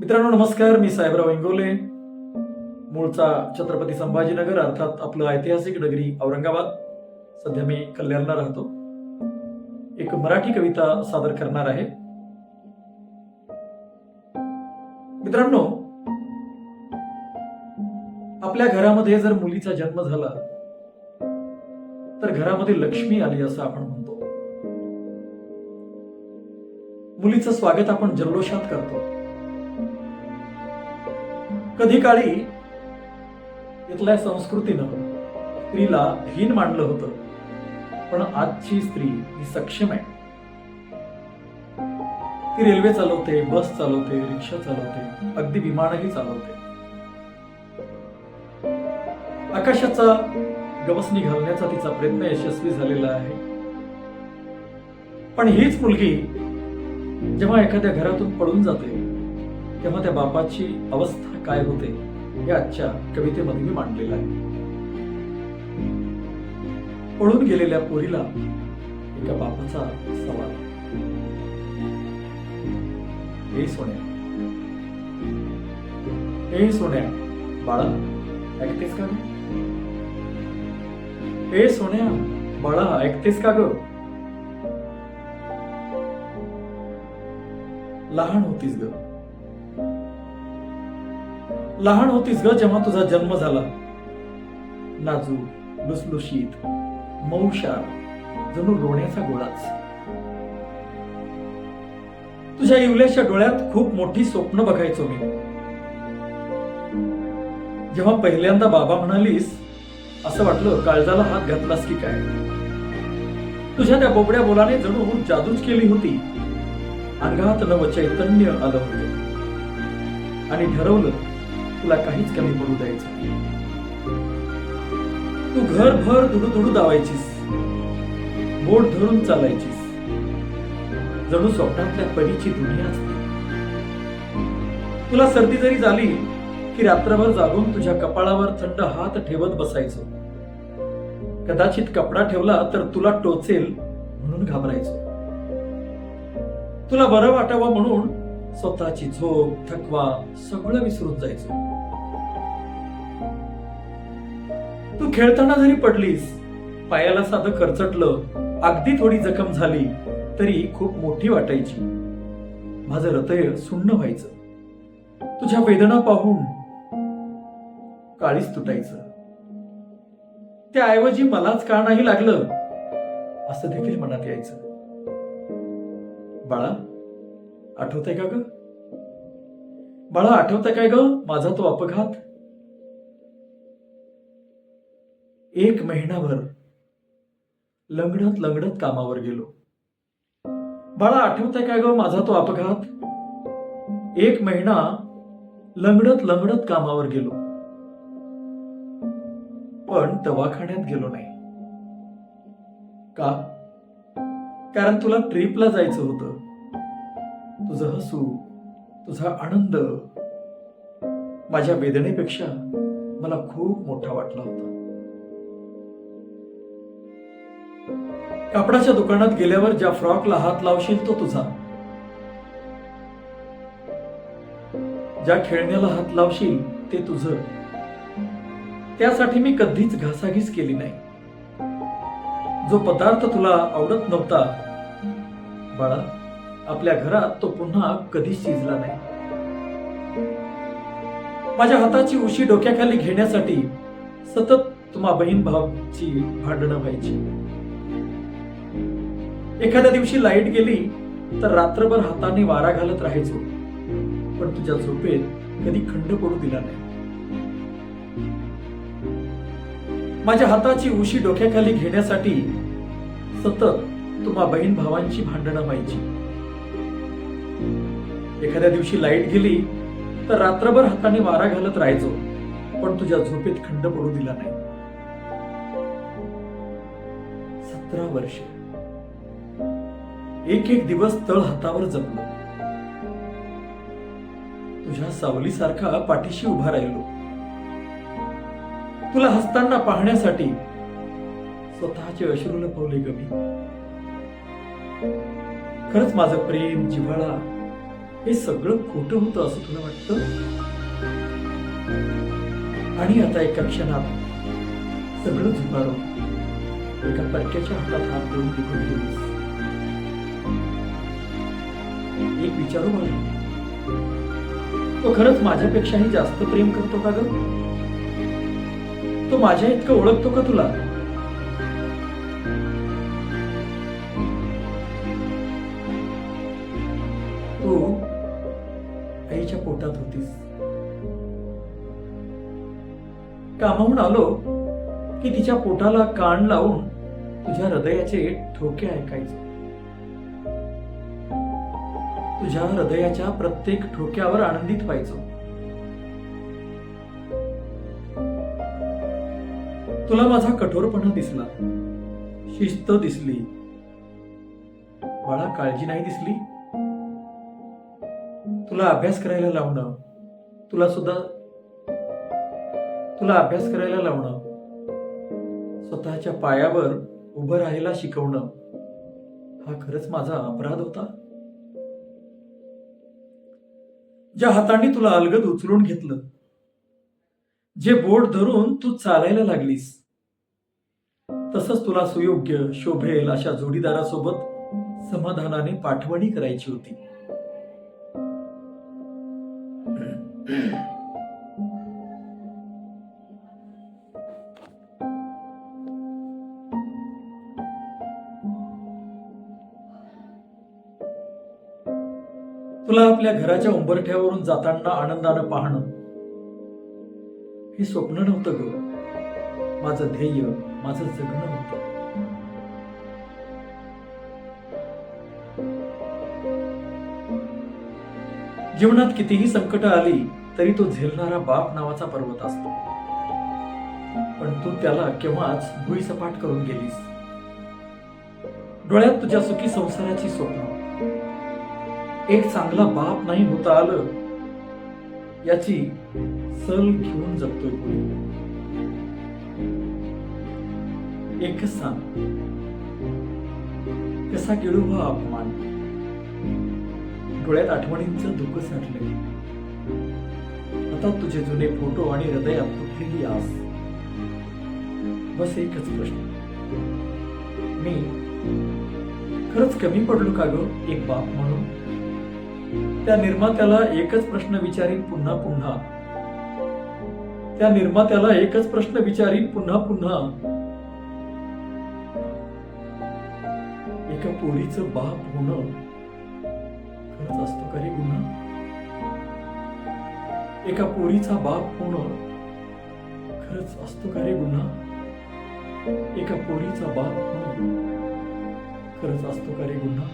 मित्रांनो नमस्कार. मी साहेबराव इंगोले. मूळचा छत्रपती संभाजीनगर अर्थात आपलं ऐतिहासिक नगरी औरंगाबाद. सध्या मी कल्याणला राहतो. एक मराठी कविता सादर करणार आहे. मित्रांनो आपल्या घरामध्ये जर मुलीचा जन्म झाला तर घरामध्ये लक्ष्मी आली असं आपण म्हणतो. मुलीचं स्वागत आपण जल्लोषात करतो. कधी काळी इथल्या संस्कृतीनं स्त्रीला हीन मानलं होतं. पण आजची स्त्री ही सक्षम आहे. ती रेल्वे चालवते बस चालवते रिक्षा चालवते अगदी विमानही चालवते. आकाशाचा गवसणी घालण्याचा तिचा प्रयत्न यशस्वी झालेला आहे. पण हीच मुलगी जेव्हा एखाद्या घरातून पळून जाते तेव्हा त्या बापाची अवस्था काय होते हे आजच्या कवितेमध्ये मी मांडलेलं आहे. पळून गेलेल्या पोरीला एका बापाचा सवाल. हे सोन्या हे सोन्या बाळा ऐकतेस का हे सोन्या बाळा ऐकतेस का ग? लहान होतीस ग. लहान होतीस ग जेव्हा तुझा जन्म झाला. नाजू लुसलुशीत मऊशार जणू लोण्याचा गोळाच. तुझ्या इवल्याच्या डोळ्यात खूप मोठी स्वप्न बघायचो मी. जेव्हा पहिल्यांदा बाबा म्हणालीस असं वाटलं काळजाला हात घातलास की काय? तुझ्या त्या बोबड्या बोलाने जणू जादूच केली होती. अंगात नव चैतन्य आलं होतं. आणि ठरवलं तुला काहीच कमी पडू द्यायचं तू घरभर धुडू धुडू दावायचीस. बोट धरून चालायचीस. जणू स्वप्नातल्या परीची दुनिया तुला सर्दी जरी झाली की रात्रभर जागून तुझ्या कपाळावर थंड हात ठेवत बसायचो. कदाचित कपडा ठेवला तर तुला टोचेल म्हणून घाबरायचो. तुला बरं वाटावं म्हणून स्वतःची झोप थकवा सगळं विसरून जायचो. तू खेळताना जरी पडलीस पायाला साधं करचटलं अगदी थोडी जखम झाली तरी खूप मोठी वाटायची. माझं हृदय सुन्न व्हायचं. तुझ्या वेदना पाहून काळीच तुटायचं. त्याऐवजी मलाच का नाही लागलं असं देखील मनात यायचं. बाळा आठवतंय का ग? बाळा आठवतंय काय ग? माझा तो अपघात? एक महिनाभर लंगडत लंगडत कामावर गेलो. बाळा आठवतंय काय ग माझा तो अपघात? एक महिना लंगडत लंगडत कामावर गेलो. पण दवाखान्यात गेलो नाही. का? कारण तुला ट्रिपला जायचं होतं. तुझं हसू तुझा आनंद माझ्या वेदनेपेक्षा मला खूप मोठा वाटला होता. कापडाच्या दुकानात गेल्यावर ज्या फ्रॉकला हात लावशील तो तुझा. ज्या खेळण्याला हात लावशील ते तुझं. त्यासाठी मी कधीच घासाघीस केली नाही. जो पदार्थ तुला आवडत नव्हता बाळा आपल्या घरात तो पुन्हा कधीच शिजला नाही. माझ्या हाताची उशी डोक्याखाली घेण्यासाठी सतत तुम्हा बहीण भावाची भांडणं व्हायची. एखाद्या दिवशी लाइट गेली तर रात्रभर हाताने वारा घालत राहायचो. पण तुझ्या झोपेत कधी खंड पडू दिला नाही. माझ्या हाताची उशी डोक्याखाली घेण्यासाठी सतत तुम्हा बहीण भावांची भांडणं व्हायची. एखाद्या दिवशी लाइट गेली तर रात्रभर हाताने वारा घालत राहायचो पण तुझ्या झोपेत खंड पडू दिला नाही. सतरा वर्षे. एक एक दिवस तळ हातावर जपलो. तुझ्या सावलीसारखा पाठीशी उभा राहिलो. तुला हसताना पाहण्यासाठी स्वतःचे अश्रू लपवले गमी खरंच माझं प्रेम जिव्हाळा हे सगळं खोटं होतं असं तुला वाटतं? आणि आता एका क्षणात सगळं झुकारून एका परक्याच्या हातात हात देऊन निघून गेलीस. एक विचारू मला? तो खरंच माझ्यापेक्षाही जास्त प्रेम करतो का ग? तो माझ्या इतकं ओळखतो का तुला? तू आईच्या पोटात होतीस. कामाहून आलो की तिच्या पोटाला कान लावून तुझ्या हृदयाचे ठोके ऐकायचे. तुझ्या हृदयाच्या प्रत्येक ठोक्यावर आनंदित व्हायचो. तुला माझा कठोरपणा दिसला. शिस्त दिसली. बाळा काळजी नाही दिसली. तुला अभ्यास करायला लावणं. तुला सुद्धा तुला अभ्यास करायला लावणं. स्वतःच्या पायावर उभं राहायला शिकवणं. हा खरंच माझा अपराध होता. ज्या हाताने तुला अलगद उचलून घेतलं. जे बोट धरून तू चालायला लागलीस. तसंच तुला सुयोग्य शोभेल अशा जोडीदारासोबत समाधानाने पाठवणी करायची होती. तुला आपल्या घराच्या उंबरठ्यावरून जाताना आनंदानं पाहणं. हे स्वप्न नव्हतं ग. माझं ध्येय माझं जगणं होतं. जीवनात कितीही संकट आली तरी तो झेलणारा बाप नावाचा पर्वत असतो. पण तू त्याला केव्हाच भुईसपाट करून गेलीस. डोळ्यात तुझ्या सुखी संसाराची स्वप्न. एक चांगला बाप नाही होता आलं याची सल घेऊन जगतोय पुढे एकच सांग कसा गेलो हा अपमान? डोळ्यात आठवणींचं दुःख साठलंय. आता तुझे जुने फोटो आणि हृदयात तुटलेली आस. बस एकच प्रश्न. मी खरंच कमी पडलो का ग एक बाप म्हणून? त्या निर्मात्याला एकच प्रश्न विचारीन पुन्हा पुन्हा. त्या निर्मात्याला एकच प्रश्न विचारीन पुन्हा पुन्हा. एका पोरीच बाप होणं खरंच असतो का रे गुन्हा? एका पोरीचा बाप होणं खरंच असतो का रे गुन्हा? एका पोरीचा बाप होणं खरंच असतो का रे गुन्हा?